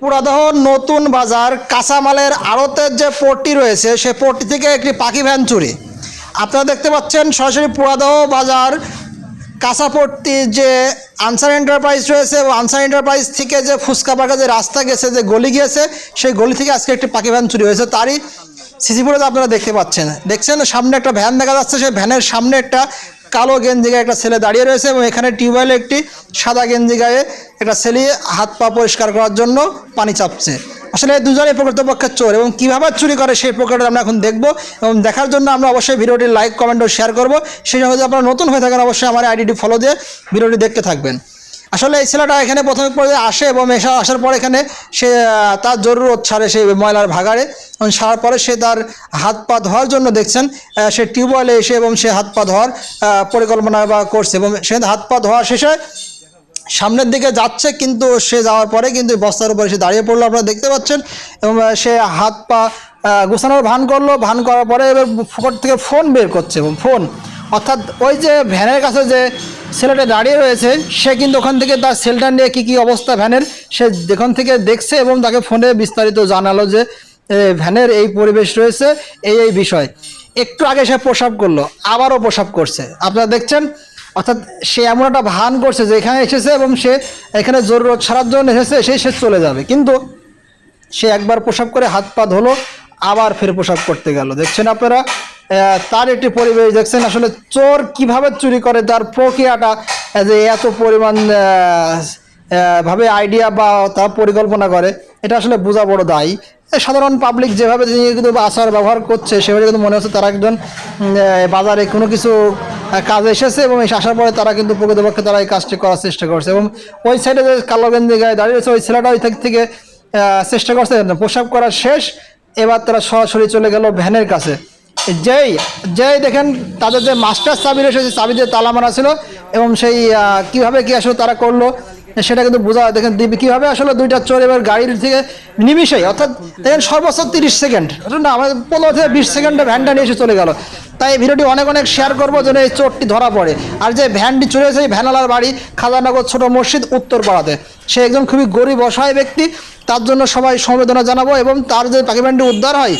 পুরাদহ নতুন বাজার কাঁচামালের আড়তের যে পোর্টটি রয়েছে, সে পোর্টটি থেকে একটি পাখি ভ্যান চুরি। আপনারা দেখতে পাচ্ছেন সরাসরি পুরাদহ বাজার কাঁচাপট্টি যে আনসার এন্টারপ্রাইজ রয়েছে এবং আনসার এন্টারপ্রাইজ থেকে যে ফুচকা পাকা যে রাস্তা গেছে, যে গলি গিয়েছে, সেই গলি থেকে আজকে একটি পাখি ভ্যান চুরি হয়েছে। তারই সিসি ফুটেজ আপনারা দেখতে পাচ্ছেন। দেখছেন সামনে একটা ভ্যান দেখা যাচ্ছে, সেই ভ্যানের সামনে একটা কালো গেঞ্জি গায়ে একটা ছেলে দাঁড়িয়ে রয়েছে এবং এখানে টিউবওয়েলে একটি সাদা গেঞ্জি গায়ে একটা ছেলে হাত পা পরিষ্কার করার জন্য পানি চাপছে। আসলে দুজনে প্রকৃতপক্ষের প্রকৃতপক্ষে চোর এবং কীভাবে চুরি করে সেই প্রকৃতি আমরা এখন দেখব এবং দেখার জন্য আমরা অবশ্যই ভিডিওটি লাইক, কমেন্ট ও শেয়ার করব। সেই সঙ্গে যদি আপনারা নতুন হয়ে থাকেন, অবশ্যই আমার আইডিটি ফলো দিয়ে ভিডিওটি দেখতে থাকবেন। আসলে এই ছেলেটা এখানে প্রথমে পর্যায়ে আসে এবং এসে আসার পর এখানে সে তার জরুরত ছাড়ে সেই ময়লার ভাগাড়ে। এবং সারার পরে সে তার হাত পা ধোয়ার জন্য দেখছেন সে টিউবওয়েলে এসে এবং সে হাত পা ধোয়ার পরিকল্পনা বা করছে এবং সে হাত পা ধোয়া শেষে সামনের দিকে যাচ্ছে, কিন্তু সে যাওয়ার পরে কিন্তু বস্তার উপরে সে দাঁড়িয়ে পড়ল, আপনারা দেখতে পাচ্ছেন। এবং সে হাত পা গোছানোর ভান করল, ভান করার পরে এবার ফোকট থেকে ফোন বের করছে, এবং ফোন অর্থাৎ ওই যে ভ্যানের কাছে যে ছেলেটা দাঁড়িয়ে রয়েছে, সে কিন্তু ওখান থেকে তার সেলটা নিয়ে কী কী অবস্থা ভ্যানের, সে যেখান থেকে দেখছে এবং তাকে ফোনে বিস্তারিত জানালো যে ভ্যানের এই পরিবেশ রয়েছে, এই এই বিষয়। একটু আগে সে প্রসাব করল, আবারও প্রসাব করছে। আপনারা দেখছেন, অর্থাৎ সে এমন একটা ভান করছে যে এখানে এসেছে এবং সে এখানে জরুরত ছাড়ার জন্য এসেছে সেই সে চলে যাবে। কিন্তু সে একবার পোশাক করে হাত পা ধুলো, আবার ফের পোশাক করতে গেল। দেখছেন আপনারা? তার একটি পরিবেশ দেখছেন, আসলে চোর কীভাবে চুরি করে, তার প্রক্রিয়াটা যে এত পরিমাণ ভাবে আইডিয়া বা তার পরিকল্পনা করে, এটা আসলে বোঝা বড় দায়ী। সাধারণ পাবলিক যেভাবে কিন্তু আচার ব্যবহার করছে, সেভাবে কিন্তু মনে হচ্ছে তারা একজন বাজারে কোনো কিছু কাজে এসেছে এবং আসার পরে তারা কিন্তু প্রকৃতপক্ষে তারা এই কাজটি করার চেষ্টা করছে এবং ওই সাইডে যে কালো গেঞ্জি গায়ে দাঁড়িয়ে রয়েছে, ওই ছেলেটা ওই থেকে চেষ্টা করছে, পোশাক করা শেষ, এবার তারা সরাসরি চলে গেল ভ্যানের কাছে। যেই যেই দেখেন তাদের যে মাস্টার চাবি রয়েছে সেই চাবি দিয়ে তালা মারা ছিল এবং সেই কীভাবে কি আসলে তারা করল, সেটা কিন্তু বোঝা। দেখেন দিবি কীভাবে আসলে দুইটা চোর এবার গাড়ির থেকে নিমিশেই অর্থাৎ দেখেন সর্বোচ্চ তিরিশ সেকেন্ড না? আমাদের পনেরো থেকে বিশ সেকেন্ডে ভ্যানটা নিয়ে এসে চলে গেল। তাই ভিডিওটি অনেক অনেক শেয়ার করব যেন এই চোরটি ধরা পড়ে। আর যে ভ্যানটি চলে এই ভ্যানালার বাড়ি খাজানগর ছোট মসজিদ উত্তরপাড়াতে। সে একজন খুবই গরিব, অসহায় ব্যক্তি, তার জন্য সবাই সমবেদনা জানাব এবং তার যে পাখি ভ্যানটি উদ্ধার হয়